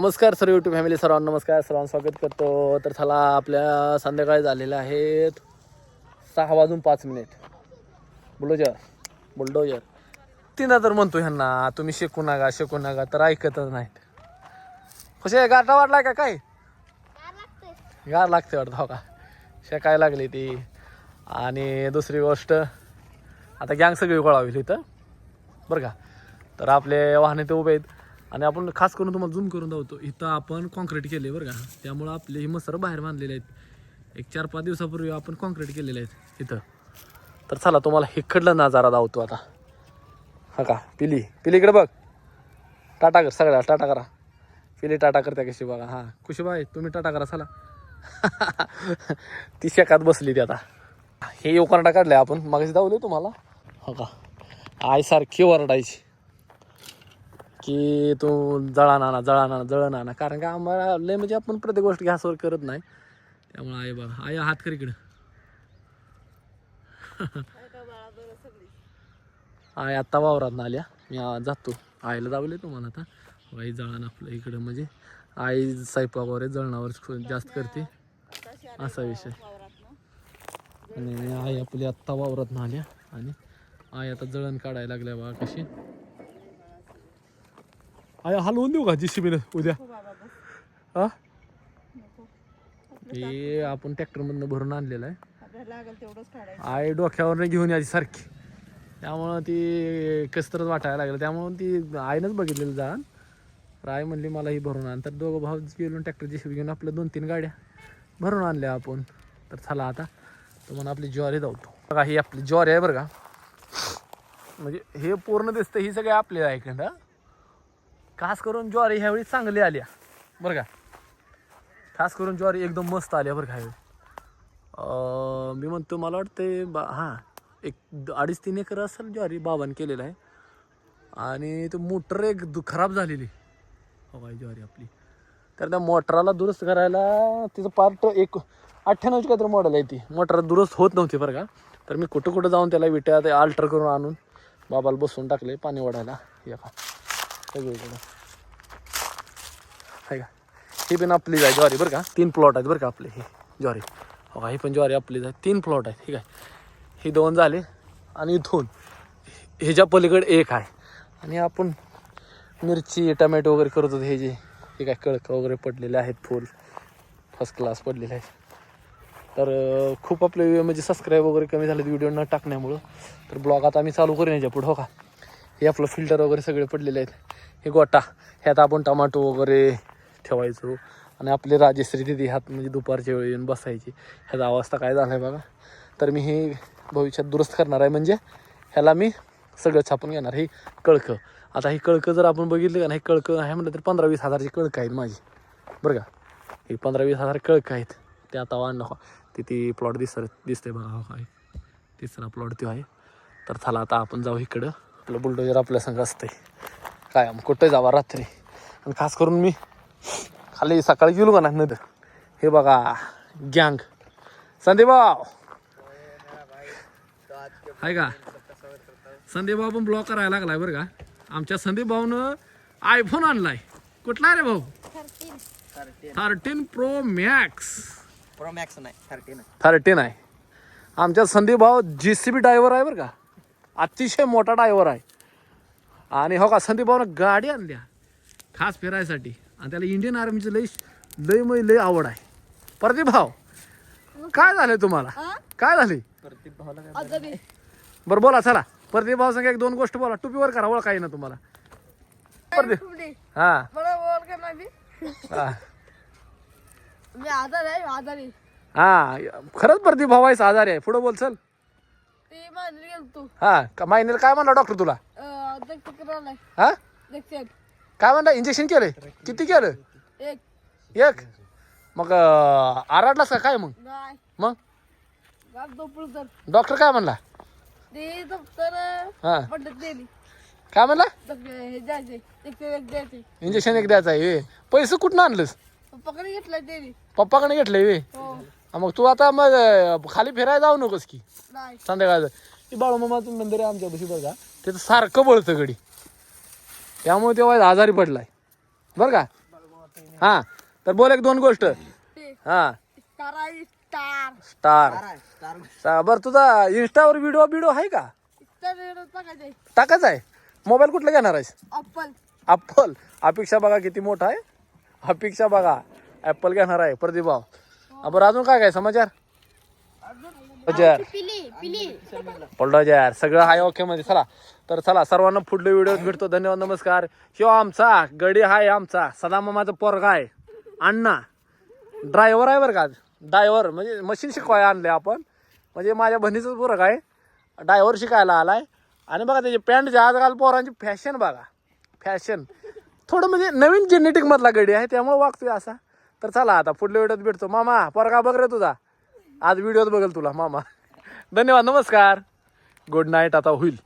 नमस्कार sir YouTube family सर्वांना नमस्कार. सर्वांना स्वागत करतो. तर चला आपल्या संध्याकाळी झालेल्या आहेत सहा वाजून पाच मिनिट बुलडोजर बुलडोजर तिनं तर म्हणतो ह्यांना तुम्ही शिकू नका शिकू नका. तर ऐकतच नाहीत. कसे गाठा वाटला का काय? गार लागते वाटतं हो का? शेकाय लागली ती. आणि दुसरी गोष्ट आता गँग सगळी गोळावी इथं. बरं का? तर आपले वाहने ते उभे आहेत. आणि आपण खास करून तुम्हाला झूम करून दावतो इथं आपण कॉन्क्रीट केले बरं का. त्यामुळं आपले हे मसर बाहेर बांधलेले आहेत. एक चार पाच दिवसापूर्वी आपण कॉन्क्रीट केलेले आहेत इथं. तर चला तुम्हाला हिकडला नजारा दावतो आता. हा का? पिली. पिली इकडे बघ. टाटा कर सगळ्या टाटा करा. पिली टाटा करत्या कशी बघा. हां. कुशीबाई तुम्ही टाटा करा चला. ती शेकात बसली ती आता. हे योकांडा काढलाय आपण. मागाशी दावले तुम्हाला. हो का? आईसारखी ओरडायची. की तू जळा नाना जळा नाना जळण आणा कारण का आम्हाला लय म्हणजे आपण प्रत्येक गोष्ट गॅसवर करत नाही. त्यामुळे आई बघा आई हात कर इकडं. आई आत्ता वावरात ना आल्या. मी जातो. आईला दावले तुम्हाला आता. आई जळण आपलं इकडं म्हणजे. आई स्वयंपाक वगैरे जळणावर जास्त करते. असा विषय. आणि आई आपली आत्ता वावरात ना आल्या. आणि आई आता जळण काढायला लागल्या बा कशी. आय हलवून देऊ का जीसीबीने उद्या हा हे आपण ट्रॅक्टर मधनं भरून आणलेलं आहे. लागेल तेवढंच काढायचं. आय डोक्यावर घेऊन यायची सारखी. त्यामुळं ती कसतरच वाटायला लागलं. त्यामुळं ती आईनंच बघितलेलं जाण. तर आई म्हणली मला ही भरून आण. तर दोघं भाऊ गेलो ट्रॅक्टर जीसीबी घेऊन आपल्या दोन तीन गाड्या भरून आणल्या आपण. तर चला आता. तुम्हाला आपली ज्वारी धावतो. बघा ही आपली ज्वारी आहे बरं का. म्हणजे हे पूर्ण दिसतं ही सगळी आपली आहे इकडं खास करून ज्वारी ह्यावेळी चांगली आल्या बरं का? खास करून ज्वारी एकदम मस्त आल्या बरं का ह्यावेळी. मी म्हणतो मला वाटते बा हां एक द- अडीच तीन एकर असेल ज्वारी बाबान केलेलं आहे. आणि तो मोटर एक दु खराब झालेली. हो हवाई ज्वारी आपली. तर त्या मोटराला दुरुस्त करायला तिचं पार्ट एक अठ्ठ्याण्णवची काहीतरी मॉडेल आहे ती. मोटर दुरुस्त होत नव्हती बरं का. तर मी कुठं कुठं जाऊन त्याला विट्या ते अल्टर करून आणून बाबाला बसवून टाकले पाणी ओढायला. या का सगळीकडं. ही पण आपली आहे ज्वारी बरं का. तीन प्लॉट आहेत बरं का आपले हे ज्वारी. हो का ही पण ज्वारी आपलीच आहे. तीन प्लॉट आहेत ठीक आहे. हे दोन झाले आणि इथून ह्याच्या पलीकडे एक आहे. आणि आपण मिरची टमॅटो वगैरे करत होतो हे जे हे काय कळकं वगैरे पडलेले आहेत फुल. फर्स्ट क्लास पडलेले आहेत. तर खूप आपले म्हणजे सबस्क्राईब वगैरे कमी झाले व्हिडिओ न टाकण्यामुळं. तर ब्लॉग आता आम्ही चालू करू याच्या पुढं हो का. हे आपलं फिल्टर वगैरे सगळे पडलेले आहेत. हे गोटा ह्यात आपण टमाटो वगैरे ठेवायचो. आणि आपले राजश्री दिदी ह्यात म्हणजे दुपारच्या वेळी येऊन बसायची. ह्याचा अवस्था काय झाला आहे बघा. तर मी हे भविष्यात दुरुस्त करणार आहे. म्हणजे ह्याला मी सगळं छापून घेणार. हे कळकं. आता ही कळकं जर आपण बघितलं का नाही कळकं आहे म्हटलं तर पंधरा वीस हजारची कळकं आहेत माझी. बरं का? हे पंधरा वीस हजार कळकं आहेत. ते आता वाढ हो तिथे प्लॉट दिसत दिसतंय बघा. काय तिसरा प्लॉट तो आहे. तर चला आता आपण जाऊ इकडं. आपलं बुलडोजर आपल्या संग असतंय. काय कुठं जावा? रात्री. आणि खास करून मी खाली सकाळी गेलो का नाही हे बघा गँग संदीप भाऊ आहे का? संदीप भाऊ पण ब्लॉक करायला लागलाय बरं का? आमच्या संदीप भाऊनं आयफोन आणलाय. कुठला रे भाऊ? Thirteen pro max pro max नाही थर्टीन थर्टीन आहे. आमच्या संदीप भाऊ जी सी बी ड्रायव्हर आहे बरं का? अतिशय मोठा ड्रायव्हर आहे. आणि हो का संदीप भाऊनं गाडी आणल्या. खास फिरायसाठी. आणि त्याला इंडियन आर्मीचं लय लय मै लय आवड आहे. प्रदीप भाऊ काय झालंय तुम्हाला? काय झाले? बरं बोला चला. प्रदीप भाऊ सांगा एक दोन गोष्ट बोला. टुपीवर करा ओळख आहे ना तुम्हाला हा. हा. मी आजार आहे आजारी. हा. खरंच प्रदीप भाऊ आहेस आजारी आहे. पुढे बोल चल. हा. का महिन्याला काय म्हणला डॉक्टर तुला? हा? काय म्हणला इंजेक्शन केलंय? किती केलं? एक. एक मग अं, आराडलास का काय मग? नाही. मग? तर. डॉक्टर काय म्हणला? ते दप्तर हा. दिली काय म्हणला? हे द्यायचे. दक्षिण एक द्यायचे. इंजेक्शन एक द्यायचं आहे. पैसे कुठनं आणलंस? पकडे घेतला पप्पाकडे घेतलंय वे हो. मग तू आता मग अं, खाली फिरायला जाऊ नकोस की. नाही. संध्याकाळचं. ते बाळूमामाचं मंदिर आहे आमच्या बशी का त्याचं सारखं बळतं गडी. त्यामुळे तेव्हा आजारी पडलाय. बरं का? हा. तर बोल एक दोन गोष्ट. हा. स्टार. स्टार बरं तुझा इंस्टावर व्हिडिओ बिडिओ आहे का? स्टार टाकाच आहे. मोबाईल कुठला घेणार आहेस? अप्पल अप्पल अपेक्षा बघा किती मोठा आहे. अपेक्षा बघा. ऍपल घेणार आहे प्रदीप भाऊ. बरं अजून काय काय समाचार? पिली पडलं सगळं हाय ओके मध्ये. चला. तर चला सर्वांना पुढले व्हिडिओ भेटतो. धन्यवाद नमस्कार. शिव आमचा गडी हाय आमचा. सदा मामाचा पोरगा आहे. अण्णा. ड्रायव्हर आहे बरं का ड्रायव्हर म्हणजे मशीन शिकवायला आणले आपण. म्हणजे माझ्या बहिणीचाच पोरगा आहे. ड्रायव्हर शिकायला आलाय. आणि बघा त्याची पॅन्ट आजकाल पोरांची फॅशन बघा. फॅशन थोडं म्हणजे नवीन जेनेटिक मधला गडी आहे त्यामुळे वागतोय असा. तर चला आता पुढल्या व्हिडिओत भेटतो. मामा पोरगा बघ रे तुझा. आज व्हिडिओत बघेल तुला मामा. धन्यवाद नमस्कार. गुड नाईट आता होईल.